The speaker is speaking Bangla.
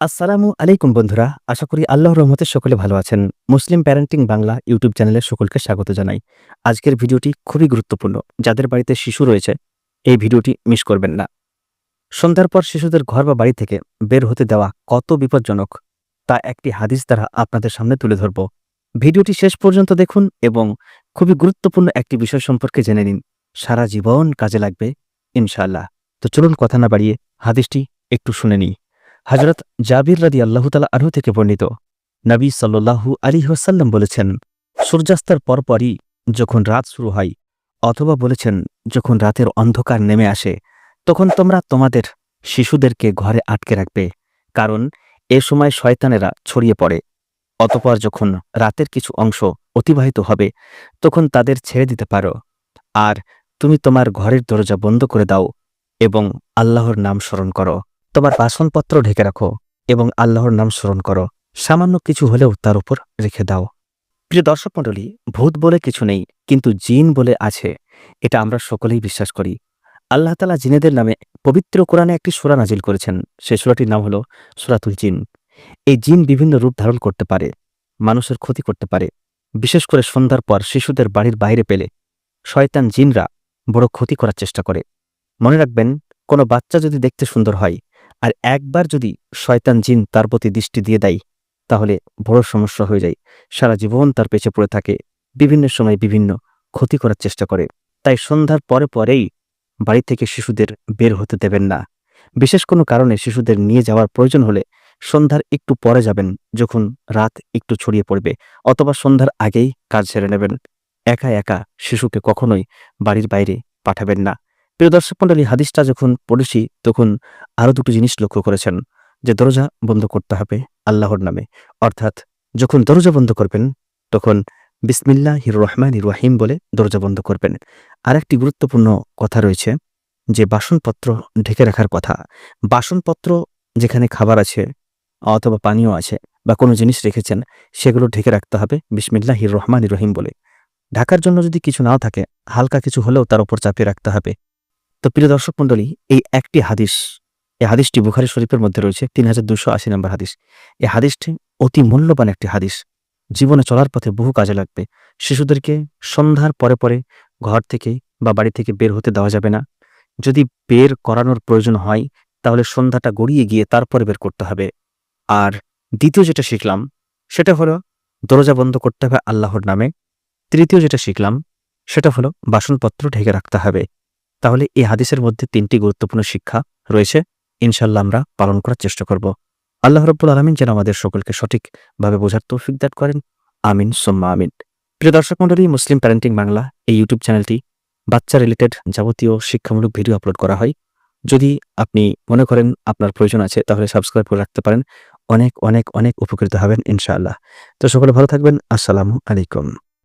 আসসালামু আলাইকুম বন্ধুরা, আশা করি আল্লাহ রহমতে সকলে ভালো আছেন। মুসলিম প্যারেন্টিং বাংলা ইউটিউব চ্যানেলে সকলকে স্বাগত জানাই। আজকের ভিডিওটি খুবই গুরুত্বপূর্ণ। যাদের বাড়িতে শিশু রয়েছে, এই ভিডিওটি মিস করবেন না। সন্ধ্যার পর শিশুদের ঘর বা বাড়ি থেকে বের হতে দেওয়া কত বিপজ্জনক, তা একটি হাদিস দ্বারা আপনাদের সামনে তুলে ধরব। ভিডিওটি শেষ পর্যন্ত দেখুন এবং খুবই গুরুত্বপূর্ণ একটি বিষয় সম্পর্কে জেনে নিন। সারা জীবন কাজে লাগবে, ইনশাআল্লাহ। তো চলুন কথা না বাড়িয়ে হাদিসটি একটু শুনে নিই। হজরত জাবির রাদি আল্লাহতালা আনহু থেকে বর্ণিত। নবী সাল্লু আলী ওয়াসাল্লাম বলেছেন, সূর্যাস্তের পরপরই যখন রাত শুরু হয়, অথবা বলেছেন যখন রাতের অন্ধকার নেমে আসে, তখন তোমরা তোমাদের শিশুদেরকে ঘরে আটকে রাখবে, কারণ এ সময় শয়তানেরা ছড়িয়ে পড়ে। অতপর যখন রাতের কিছু অংশ অতিবাহিত হবে, তখন তাদের ছেড়ে দিতে পারো। আর তুমি তোমার ঘরের দরজা বন্ধ করে দাও এবং আল্লাহর নাম স্মরণ করো। তোমার বাসনপত্র ঢেকে রাখো এবং আল্লাহর নাম স্মরণ করো। সামান্য কিছু হলেও তার উপর রেখে দাও। প্রিয় দর্শক মণ্ডলী, ভূত বলে কিছু নেই, কিন্তু জিন বলে আছে। এটা আমরা সকলেই বিশ্বাস করি। আল্লাহ তালা জিনেদের নামে পবিত্র কোরআনে একটি সুরা নাজিল করেছেন। সে সুরাটির নাম হল সুরাতুল জিন। এই জিন বিভিন্ন রূপ ধারণ করতে পারে, মানুষের ক্ষতি করতে পারে। বিশেষ করে সন্ধ্যার পর শিশুদের বাড়ির বাইরে পেলে শয়তান জিনরা বড় ক্ষতি করার চেষ্টা করে। মনে রাখবেন, কোনো বাচ্চা যদি দেখতে সুন্দর হয় আর একবার যদি শয়তান জিন তার প্রতি দৃষ্টি দিয়ে দেয়, তাহলে বড় সমস্যা হয়ে যায়। সারা জীবন তার পেছে পড়ে থাকে, বিভিন্ন সময় বিভিন্ন ক্ষতি করার চেষ্টা করে। তাই সন্ধ্যার পরে পরেই বাড়ি থেকে শিশুদের বের হতে দেবেন না। বিশেষ কোনো কারণে শিশুদের নিয়ে যাওয়ার প্রয়োজন হলে সন্ধ্যার একটু পরে যাবেন, যখন রাত একটু ছড়িয়ে পড়বে, অথবা সন্ধ্যার আগেই কাজ সেরে নেবেন। একা একা শিশুকে কখনোই বাড়ির বাইরে পাঠাবেন না। প্রিয় দর্শক মন্ডলী, হাদিসটা যখন পড়েছি, তখন আরও দুটো জিনিস লক্ষ্য করেছেন, যে দরজা বন্ধ করতে হবে আল্লাহর নামে। অর্থাৎ, যখন দরজা বন্ধ করবেন, তখন বিসমিল্লাহ হির রহমান রহিম বলে দরজা বন্ধ করবেন। আরেকটি গুরুত্বপূর্ণ কথা রয়েছে, যে বাসনপত্র ঢেকে রাখার কথা। বাসনপত্র যেখানে খাবার আছে, অথবা পানীয় আছে, বা কোনো জিনিস রেখেছেন, সেগুলো ঢেকে রাখতে হবে বিসমিল্লাহ হির রহমান রহিম বলে। ঢাকার জন্য যদি কিছু নাও থাকে, হালকা কিছু হলেও তার উপর চাপিয়ে রাখতে হবে। তো প্রিয় দর্শক মণ্ডলী, এই একটি হাদিস, এই হাদিসটি বুখারি শরীফের মধ্যে রয়েছে, তিন হাজার দুশো আশি নম্বর হাদিস। এই হাদিসটি অতি মূল্যবান একটি হাদিস। জীবনে চলার পথে বহু কাজে লাগবে। শিশুদেরকে সন্ধ্যার পরে পরে ঘর থেকে বা বাড়ি থেকে বের হতে দেওয়া যাবে না। যদি বের করানোর প্রয়োজন হয়, তাহলে সন্ধ্যাটা গড়িয়ে গিয়ে তারপরে বের করতে হবে। আর দ্বিতীয় যেটা শিখলাম, সেটা হলো দরজা বন্ধ করতে হবে আল্লাহর নামে। তৃতীয় যেটা শিখলাম, সেটা হলো বাসনপত্র ঢেকে রাখতে হবে। তাহলে এই হাদিসের মধ্যে তিনটি গুরুত্বপূর্ণ শিক্ষা রয়েছে। ইনশাল্লাহ আমরা পালন করার চেষ্টা করব। আল্লাহ রব্বুল আলমিন যেন আমাদের সকলকে সঠিকভাবে বোঝার তৌফিক দান করেন। আমিন, সোম্মা আমিন। প্রিয় দর্শক মন্ডলী মুসলিম প্যারেন্টিং বাংলা এই ইউটিউব চ্যানেলটি বাচ্চা রিলেটেড যাবতীয় শিক্ষামূলক ভিডিও আপলোড করা হয়। যদি আপনি মনে করেন আপনার প্রয়োজন আছে, তাহলে সাবস্ক্রাইব করে রাখতে পারেন। অনেক অনেক অনেক উপকৃত হবেন ইনশাআল্লাহ। তো সকলে ভালো থাকবেন। আসসালামু আলাইকুম।